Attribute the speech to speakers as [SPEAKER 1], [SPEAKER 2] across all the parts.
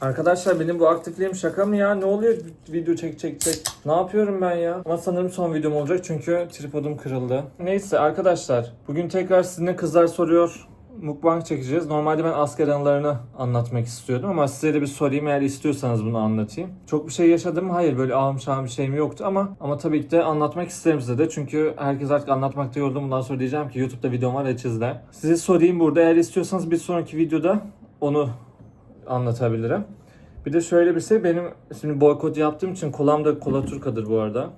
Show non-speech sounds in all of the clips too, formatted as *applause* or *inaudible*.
[SPEAKER 1] Arkadaşlar benim bu aktifliğim şaka mı ya? Ne oluyor video çek çek çek? Ne yapıyorum ben ya? Ama sanırım son videom olacak çünkü tripodum kırıldı. Neyse arkadaşlar bugün tekrar sizinle kızlar soruyor mukbang çekeceğiz. Normalde ben asker anılarını anlatmak istiyordum ama size de bir sorayım eğer istiyorsanız bunu anlatayım. Çok bir şey yaşadım mı? Hayır böyle ağım şahım bir şeyim yoktu ama ama tabii ki de anlatmak isterim size de. Çünkü herkes artık anlatmakta yoruldu. Bundan sonra diyeceğim ki YouTube'da videom var açızda. Size sorayım burada eğer istiyorsanız bir sonraki videoda onu anlatabilirim. Bir de şöyle bir şey benim şimdi boykot yaptığım için kolam da kola turkadır bu arada.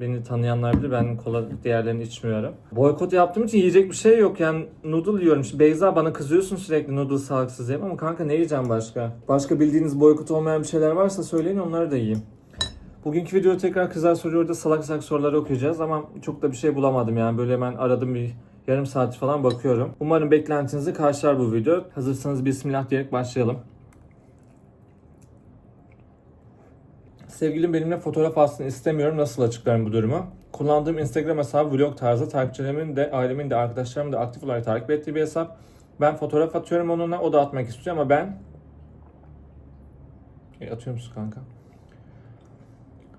[SPEAKER 1] Beni tanıyanlar bilir ben kola diğerlerini içmiyorum. Boykot yaptığım için yiyecek bir şey yok yani noodle yiyorum. Şimdi Beyza bana kızıyorsun sürekli noodle sağlıksız yiyeyim ama kanka ne yiyeceğim başka? Başka bildiğiniz boykot olmayan bir şeyler varsa söyleyin onları da yiyeyim. Bugünkü videoda tekrar kızlar soruyor da salak salak soruları okuyacağız ama çok da bir şey bulamadım yani böyle hemen aradım bir yarım saat falan bakıyorum. Umarım beklentinizi karşılar bu video. Hazırsanız bismillah diyerek başlayalım. Sevgilim benimle fotoğraf alsın istemiyorum. Nasıl açıklarım bu durumu? Kullandığım Instagram hesabı vlog tarzı takipçilerimin de ailemin de arkadaşlarımın da aktif olarak takip ettiği bir hesap. Ben fotoğraf atıyorum onunla. O da atmak istiyor ama ben... E, atıyor musun kanka?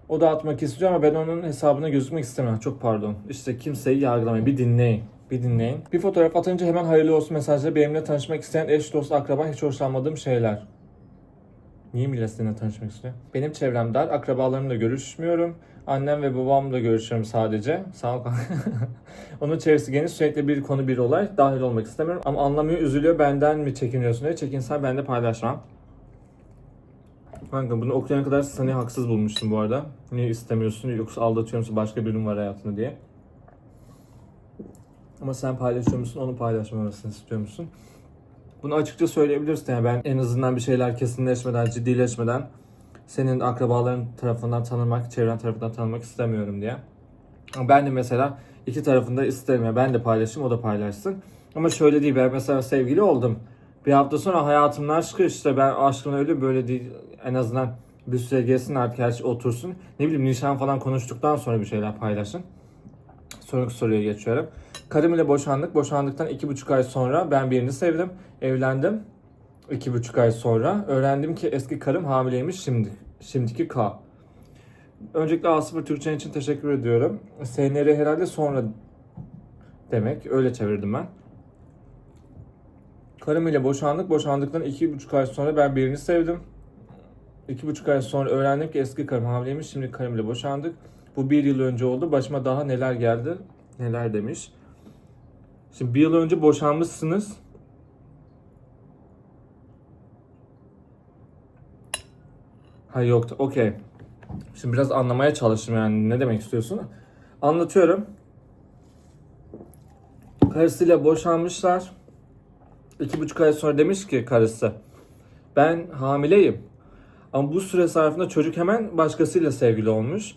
[SPEAKER 1] O da atmak istiyor ama ben onun hesabına gözükmek istemiyorum. Çok pardon. İşte kimseyi yargılamayın. Bir dinleyin. Bir dinleyin. Bir fotoğraf atınca hemen hayırlı olsun mesajları benimle tanışmak isteyen eş, dost, akraba hiç hoşlanmadığım şeyler. Niye millet seninle tanışmak istiyor? Benim çevrem dar. Akrabalarımla görüşmüyorum. Annem ve babamla görüşüyorum sadece. Sağ ol. *laughs* Onun çevresi geniş. Sürekli bir konu bir olay. Dahil olmak istemiyorum. Ama anlamıyor, üzülüyor. Benden mi çekiniyorsun diye. Çekinsen ben de paylaşmam. Kanka bunu okuyana kadar seni haksız bulmuştum bu arada. Niye istemiyorsun yoksa aldatıyor başka birinin var hayatında diye. Ama sen paylaşıyor musun onu paylaşmamasını istiyor musun? Bunu açıkça söyleyebilirsin. Yani ben en azından bir şeyler kesinleşmeden, ciddileşmeden senin akrabaların tarafından tanınmak, çevren tarafından tanınmak istemiyorum diye. Ben de mesela iki tarafında isterim. Yani ben de paylaşayım, o da paylaşsın. Ama şöyle değil, ben mesela sevgili oldum. Bir hafta sonra hayatımdan çıkıyor işte ben aşkına öyle böyle değil. En azından bir süre gelsin artık her şey otursun. Ne bileyim nişan falan konuştuktan sonra bir şeyler paylaşın. Sonraki soruya geçiyorum. Karım ile boşandık. Boşandıktan iki buçuk ay sonra ben birini sevdim. Evlendim. İki buçuk ay sonra. Öğrendim ki eski karım hamileymiş şimdi. Şimdiki K. Öncelikle A0 Türkçen için teşekkür ediyorum. SNR herhalde sonra demek. Öyle çevirdim ben. Karım ile boşandık. Boşandıktan iki buçuk ay sonra ben birini sevdim. İki buçuk ay sonra öğrendim ki eski karım hamileymiş. Şimdi karım ile boşandık. Bu bir yıl önce oldu. Başıma daha neler geldi? Neler demiş. Şimdi bir yıl önce boşanmışsınız. Ha yoktu. Okey. Şimdi biraz anlamaya çalıştım yani ne demek istiyorsun. Anlatıyorum. Karısıyla boşanmışlar. İki buçuk ay sonra demiş ki karısı. Ben hamileyim. Ama bu süre zarfında çocuk hemen başkasıyla sevgili olmuş.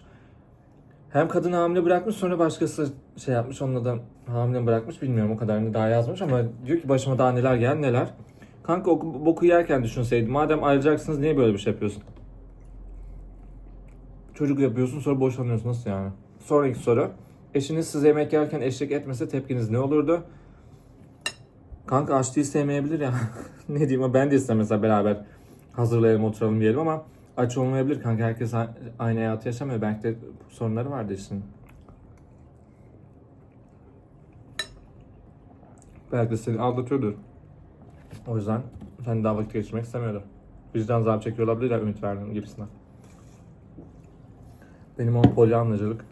[SPEAKER 1] Hem kadını hamile bırakmış sonra başkası şey yapmış onunla da hamile bırakmış bilmiyorum o kadarını daha yazmış ama diyor ki başıma daha neler gel neler. Kanka oku, boku yerken düşünseydim madem ayrılacaksınız niye böyle bir şey yapıyorsun? Çocuk yapıyorsun sonra boşanıyorsun nasıl yani? Sonraki soru. Eşiniz size yemek yerken eşlik etmese tepkiniz ne olurdu? Kanka aç değil sevmeyebilir ya. *laughs* ne diyeyim ben de istemem beraber hazırlayalım oturalım diyelim ama aç olmayabilir kanka. Herkes aynı hayatı yaşamıyor. Belki de sorunları vardı işin. Belki de seni aldatıyordur. O yüzden sen daha vakit geçirmek istemiyordu. Vicdan azabı çekiyor olabilir ya ümit verdim gibisinden. Benim o polyanlacılık.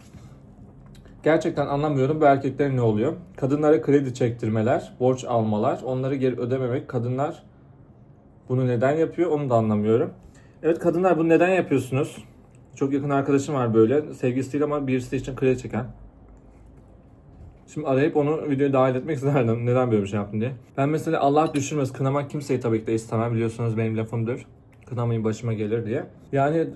[SPEAKER 1] Gerçekten anlamıyorum bu erkeklerin ne oluyor? Kadınlara kredi çektirmeler, borç almalar, onları geri ödememek. Kadınlar bunu neden yapıyor onu da anlamıyorum. Evet kadınlar bunu neden yapıyorsunuz? Çok yakın arkadaşım var böyle. Sevgilisi değil ama birisi için kredi çeken. Şimdi arayıp onu videoya dahil etmek isterdim. Neden böyle bir şey yaptın diye. Ben mesela Allah düşürmez. Kınamak kimseyi tabii ki de istemem. Biliyorsunuz benim lafımdır. Kınamayın başıma gelir diye. Yani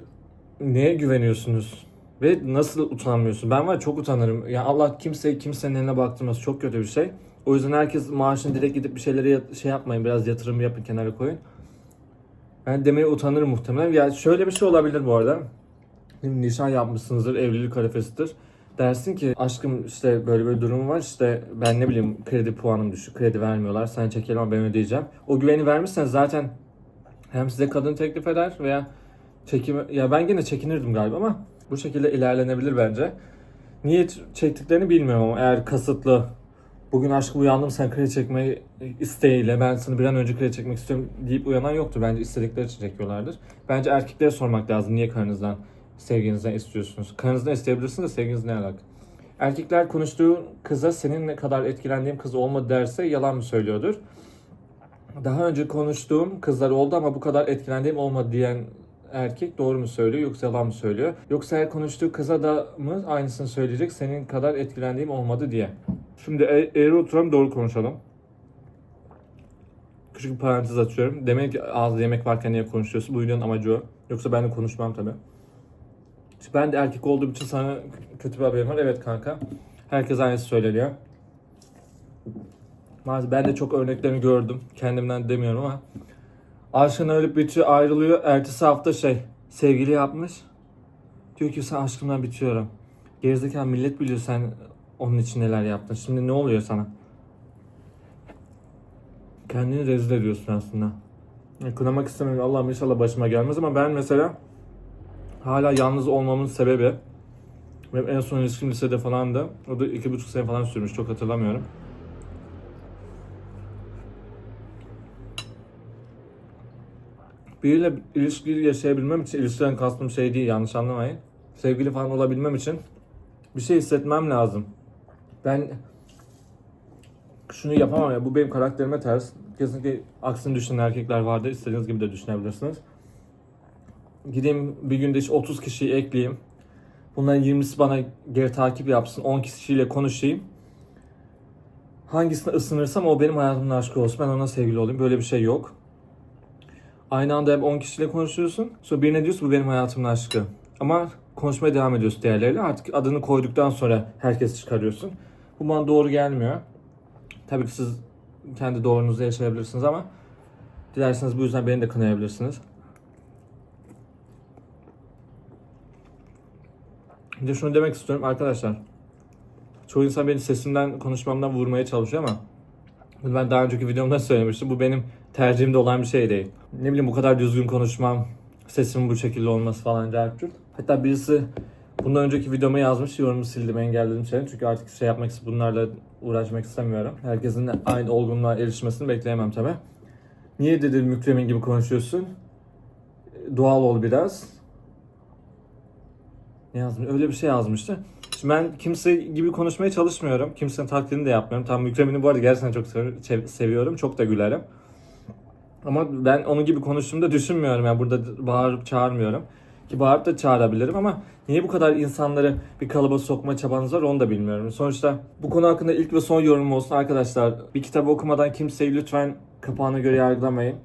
[SPEAKER 1] neye güveniyorsunuz? Ve nasıl utanmıyorsun? Ben var çok utanırım. Ya Allah kimseyi kimsenin eline baktırması çok kötü bir şey. O yüzden herkes maaşını direkt gidip bir şeyleri yat- şey yapmayın. Biraz yatırım yapın kenara koyun. Ben demeye utanırım muhtemelen. Ya şöyle bir şey olabilir bu arada. Şimdi nişan yapmışsınızdır, evlilik arifesidir. Dersin ki aşkım işte böyle böyle durum var işte ben ne bileyim kredi puanım düşük, kredi vermiyorlar. Sen çekelim ama ben ödeyeceğim. O güveni vermişsen zaten Hem size kadın teklif eder veya çekim ya ben gene çekinirdim galiba ama bu şekilde ilerlenebilir bence. Niye çektiklerini bilmiyorum ama eğer kasıtlı bugün aşkı uyandım sen kredi çekmeyi isteğiyle ben seni bir an önce kredi çekmek istiyorum deyip uyanan yoktur. Bence istedikleri için çekiyorlardır. Bence erkeklere sormak lazım niye karınızdan sevginizden istiyorsunuz. Karınızdan isteyebilirsiniz de sevginiz ne alaka? Erkekler konuştuğu kıza senin ne kadar etkilendiğim kız olmadı derse yalan mı söylüyordur? Daha önce konuştuğum kızlar oldu ama bu kadar etkilendiğim olmadı diyen erkek doğru mu söylüyor yoksa yalan mı söylüyor? Yoksa eğer konuştuğu kıza da mı aynısını söyleyecek senin kadar etkilendiğim olmadı diye. Şimdi e- eğri oturalım doğru konuşalım. Küçük bir parantez açıyorum. Demek ki ağızda yemek varken niye konuşuyorsun? Bu videonun amacı o. Yoksa ben de konuşmam tabii. İşte ben de erkek olduğum için sana kötü bir haberim var. Evet kanka. Herkes aynısı söyleniyor. Maalesef ben de çok örneklerini gördüm. Kendimden demiyorum ama. Aşkına ölüp bitiyor ayrılıyor. Ertesi hafta şey sevgili yapmış. Diyor ki sen aşkımdan bitiyorum. Gerizekalı millet biliyor sen onun için neler yaptın. Şimdi ne oluyor sana? Kendini rezil ediyorsun aslında. Kınamak istemiyorum. Allah'ım inşallah başıma gelmez ama ben mesela hala yalnız olmamın sebebi benim en son ilişkim lisede falandı. O da iki buçuk sene falan sürmüş. Çok hatırlamıyorum. Biriyle ilişki yaşayabilmem için, ilişkiden kastım şey değil yanlış anlamayın. Sevgili falan olabilmem için bir şey hissetmem lazım. Ben şunu yapamam ya bu benim karakterime ters. Kesinlikle aksini düşünen erkekler vardır. İstediğiniz gibi de düşünebilirsiniz. Gideyim bir günde hiç 30 kişiyi ekleyeyim. Bunların 20'si bana geri takip yapsın. 10 kişiyle konuşayım. Hangisine ısınırsam o benim hayatımın aşkı olsun. Ben ona sevgili olayım. Böyle bir şey yok. Aynı anda hep 10 kişiyle konuşuyorsun. Sonra birine diyorsun bu benim hayatımın aşkı. Ama konuşmaya devam ediyorsun diğerleriyle. Artık adını koyduktan sonra herkes çıkarıyorsun. Bu bana doğru gelmiyor. Tabii ki siz kendi doğrunuzu yaşayabilirsiniz ama dilerseniz bu yüzden beni de kınayabilirsiniz. Bir de şunu demek istiyorum arkadaşlar. Çoğu insan beni sesimden, konuşmamdan vurmaya çalışıyor ama ben daha önceki videomda söylemiştim. Bu benim tercihimde olan bir şey değil. Ne bileyim bu kadar düzgün konuşmam, sesimin bu şekilde olması falan cahil Hatta birisi bundan önceki videoma yazmış, yorumumu sildim, engelledim seni. Çünkü artık şey yapmak bunlarla uğraşmak istemiyorum. Herkesin aynı olgunluğa erişmesini bekleyemem tabi. Niye dedi mükremin gibi konuşuyorsun? Doğal ol biraz. Ne yazmış? Öyle bir şey yazmıştı. Şimdi ben kimse gibi konuşmaya çalışmıyorum. Kimsenin taklidini de yapmıyorum. Tam Mükremini bu arada gerçekten çok sev- seviyorum. Çok da gülerim. Ama ben onun gibi konuştuğumda düşünmüyorum. Yani burada bağırıp çağırmıyorum. Ki bağırıp da çağırabilirim ama niye bu kadar insanları bir kalıba sokma çabanız var onu da bilmiyorum. Sonuçta bu konu hakkında ilk ve son yorumum olsun arkadaşlar. Bir kitabı okumadan kimseyi lütfen kapağına göre yargılamayın.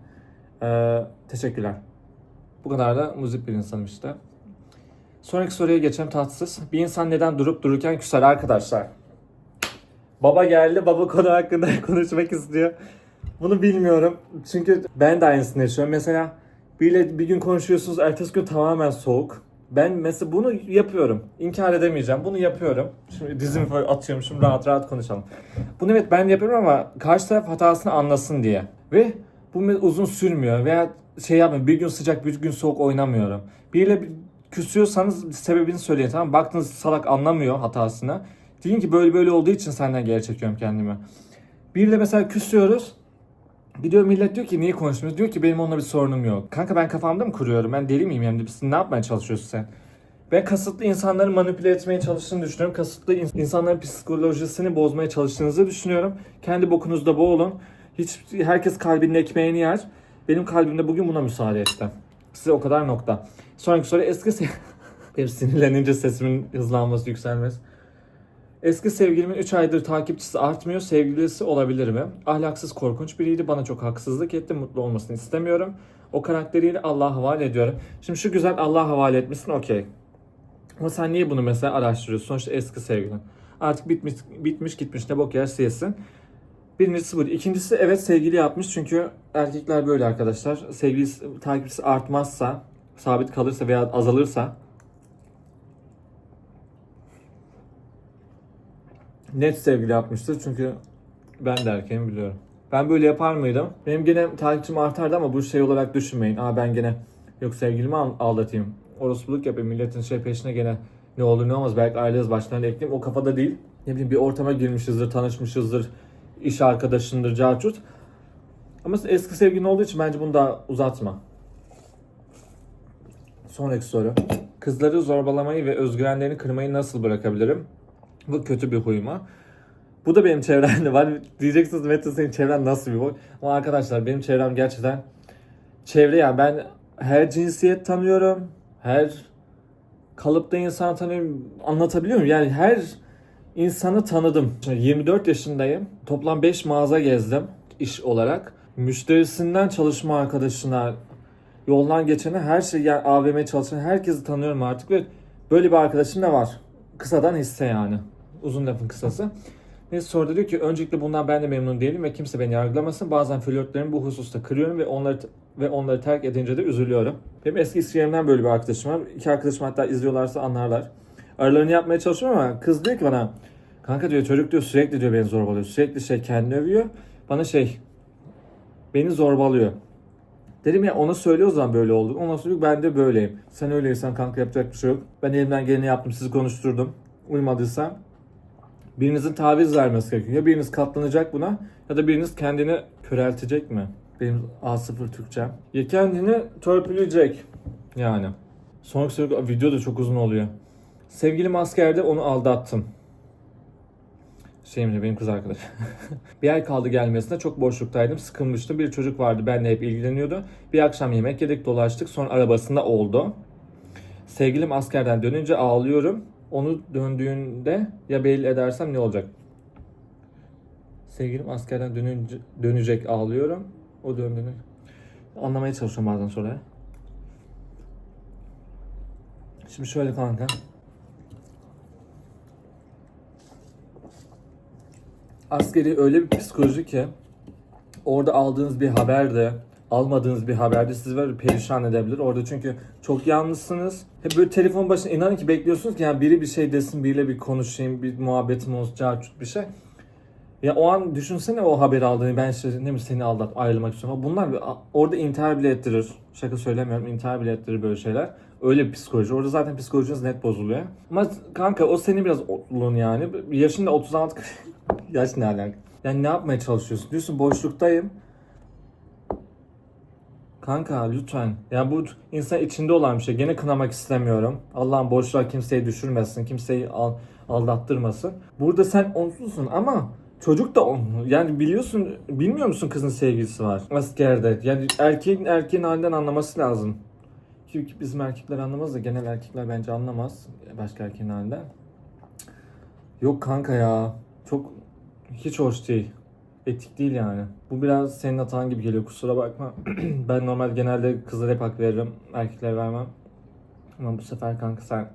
[SPEAKER 1] Ee, teşekkürler. Bu kadar da muzip bir insanım işte. Sonraki soruya geçelim tatsız. Bir insan neden durup dururken küser arkadaşlar? Baba geldi, baba konu hakkında *laughs* konuşmak istiyor. Bunu bilmiyorum. Çünkü ben de aynısını yaşıyorum. Mesela biriyle bir gün konuşuyorsunuz, ertesi gün tamamen soğuk. Ben mesela bunu yapıyorum. İnkar edemeyeceğim. Bunu yapıyorum. Şimdi dizimi atıyorum. Şimdi rahat rahat konuşalım. Bunu evet ben yapıyorum ama karşı taraf hatasını anlasın diye. Ve bu uzun sürmüyor veya şey yapmıyorum. Bir gün sıcak bir gün soğuk oynamıyorum. Biriyle bir küsüyorsanız sebebini söyleyin tamam? Baktınız salak anlamıyor hatasını. Deyin ki böyle böyle olduğu için senden geri çekiyorum kendimi. Biriyle mesela küsüyoruz. Gidiyor millet diyor ki niye konuşmuyoruz? Diyor ki benim onunla bir sorunum yok. Kanka ben kafamda mı kuruyorum? Ben deli miyim yani? Ne yapmaya çalışıyorsun sen? Ben kasıtlı insanları manipüle etmeye çalıştığını düşünüyorum. Kasıtlı in- insanların psikolojisini bozmaya çalıştığınızı düşünüyorum. Kendi bokunuzda boğulun. Hiç herkes kalbinin ekmeğini yer. Benim kalbimde bugün buna müsaade etti. Size o kadar nokta. Sonraki soru eski se- *laughs* Benim sinirlenince sesimin hızlanması, yükselmesi. Eski sevgilimin 3 aydır takipçisi artmıyor. Sevgilisi olabilir mi? Ahlaksız, korkunç biriydi. Bana çok haksızlık etti. Mutlu olmasını istemiyorum. O karakteriyle Allah'a havale ediyorum. Şimdi şu güzel Allah'a havale etmişsin okey. Ama sen niye bunu mesela araştırıyorsun? Sonuçta eski sevgilin. Artık bitmiş, bitmiş gitmiş ne bok yer siyesin. Birincisi bu. İkincisi evet sevgili yapmış çünkü erkekler böyle arkadaşlar. Sevgilisi takipçisi artmazsa, sabit kalırsa veya azalırsa net sevgili yapmıştır çünkü ben de erkeğim biliyorum. Ben böyle yapar mıydım? Benim gene takipçim artardı ama bu şey olarak düşünmeyin. Aa ben gene yok sevgilimi al- aldatayım. Orospuluk yapayım milletin şey peşine gene ne olur ne olmaz belki aileniz başlarına ekleyeyim. O kafada değil. Ne bileyim bir ortama girmişizdir, tanışmışızdır, iş arkadaşındır, carçurt. Ama eski sevgilin olduğu için bence bunu daha uzatma. Sonraki soru. Kızları zorbalamayı ve özgüvenlerini kırmayı nasıl bırakabilirim? Bu kötü bir huyuma. Bu da benim çevremde var. *laughs* Diyeceksiniz Mete senin çevren nasıl bir boy? Ama arkadaşlar benim çevrem gerçekten çevre yani ben her cinsiyet tanıyorum. Her kalıpta insan tanıyorum. Anlatabiliyor muyum? Yani her insanı tanıdım. Şimdi 24 yaşındayım. Toplam 5 mağaza gezdim iş olarak. Müşterisinden çalışma arkadaşına, yoldan geçene her şey yani AVM çalışan herkesi tanıyorum artık ve böyle bir arkadaşım da var. Kısadan hisse yani. Uzun lafın kısası. Neyse sonra diyor ki öncelikle bundan ben de memnun değilim ve kimse beni yargılamasın. Bazen flörtlerimi bu hususta kırıyorum ve onları ve onları terk edince de üzülüyorum. Benim eski iş böyle bir arkadaşım var. İki arkadaşım hatta izliyorlarsa anlarlar. Aralarını yapmaya çalışıyorum ama kız diyor ki bana kanka diyor çocuk diyor sürekli diyor beni zorbalıyor. Sürekli şey kendini övüyor. Bana şey beni zorbalıyor. Dedim ya ona söyle o zaman böyle oldu. Ondan sonra diyor, ben de böyleyim. Sen öyleysen kanka yapacak bir şey yok. Ben elimden geleni yaptım sizi konuşturdum. Uymadıysa birinizin taviz vermesi gerekiyor. Ya biriniz katlanacak buna ya da biriniz kendini köreltecek mi? Benim A0 Türkçem. Ya kendini törpüleyecek yani. Sonraki video da çok uzun oluyor. Sevgilim askerde onu aldattım. Şeyimce benim kız arkadaş. *laughs* bir ay kaldı gelmesine çok boşluktaydım. Sıkılmıştım. Bir çocuk vardı benimle hep ilgileniyordu. Bir akşam yemek yedik dolaştık. Sonra arabasında oldu. Sevgilim askerden dönünce ağlıyorum. Onu döndüğünde ya belli edersem ne olacak? Sevgilim askerden dönünce, dönecek ağlıyorum. O döndüğünü anlamaya çalışıyorum bazen sonra. Şimdi şöyle kanka. Askeri öyle bir psikoloji ki orada aldığınız bir haberde almadığınız bir haberde sizi böyle perişan edebilir. Orada çünkü çok yalnızsınız. Hep böyle telefon başına inanın ki bekliyorsunuz ki yani biri bir şey desin, biriyle bir konuşayım, bir muhabbetim olsun, bir şey. Ya o an düşünsene o haberi aldığını ben işte ne bileyim seni aldat ayrılmak istiyorum. Bunlar orada intihar bile ettirir. Şaka söylemiyorum intihar bile ettirir böyle şeyler. Öyle bir psikoloji. Orada zaten psikolojiniz net bozuluyor. Ama kanka o senin biraz otlun yani. Yaşın da 36 yaş ne alaka? Yani ne yapmaya çalışıyorsun? Diyorsun boşluktayım. Kanka lütfen. Ya bu insan içinde olan bir şey. Gene kınamak istemiyorum. Allah'ım boşluğa kimseyi düşürmesin. Kimseyi al, aldattırmasın. Burada sen onsuzsun ama çocuk da on. Yani biliyorsun, bilmiyor musun kızın sevgilisi var askerde. Yani erkeğin erkeğin halinden anlaması lazım. Ki bizim erkekler anlamaz da genel erkekler bence anlamaz başka erkeğin halinden. Yok kanka ya. Çok hiç hoş değil. Etik değil yani. Bu biraz senin hatan gibi geliyor kusura bakma. *clears throat* ben normal genelde kızlara hep hak veririm. Erkeklere vermem. Ama bu sefer kanka sen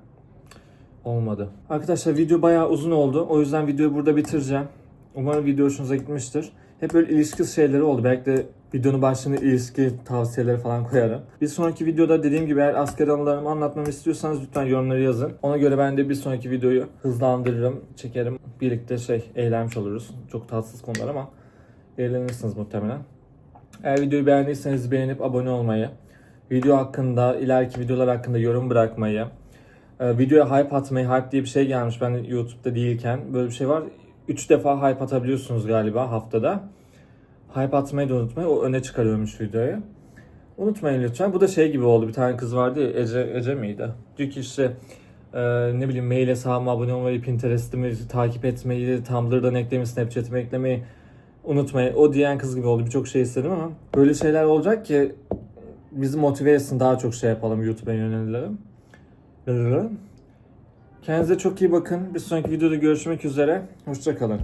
[SPEAKER 1] olmadı. Arkadaşlar video bayağı uzun oldu. O yüzden videoyu burada bitireceğim. Umarım video hoşunuza gitmiştir. Hep böyle ilişki şeyleri oldu. Belki de videonun başlığına ilişki tavsiyeleri falan koyarım. Bir sonraki videoda dediğim gibi eğer asker anılarımı anlatmamı istiyorsanız lütfen yorumları yazın. Ona göre ben de bir sonraki videoyu hızlandırırım, çekerim. Birlikte şey eğlenmiş oluruz. Çok tatsız konular ama eğlenirsiniz muhtemelen. Eğer videoyu beğendiyseniz beğenip abone olmayı, video hakkında, ileriki videolar hakkında yorum bırakmayı, e, videoya hype atmayı, hype diye bir şey gelmiş ben YouTube'da değilken. Böyle bir şey var. 3 defa hype atabiliyorsunuz galiba haftada. Hype atmayı da unutmayın. O öne çıkarıyormuş videoyu. Unutmayın lütfen. Bu da şey gibi oldu. Bir tane kız vardı ya Ece, Ece miydi? Diyor ki işte e, ne bileyim mail hesabıma abone olmayı, Pinterest'imi takip etmeyi, Tumblr'dan eklemeyi, Snapchat'imi eklemeyi unutmayın. O diyen kız gibi oldu. Birçok şey istedim ama böyle şeyler olacak ki bizi motive etsin daha çok şey yapalım YouTube'a yönelelim. Kendinize çok iyi bakın. Bir sonraki videoda görüşmek üzere. Hoşçakalın.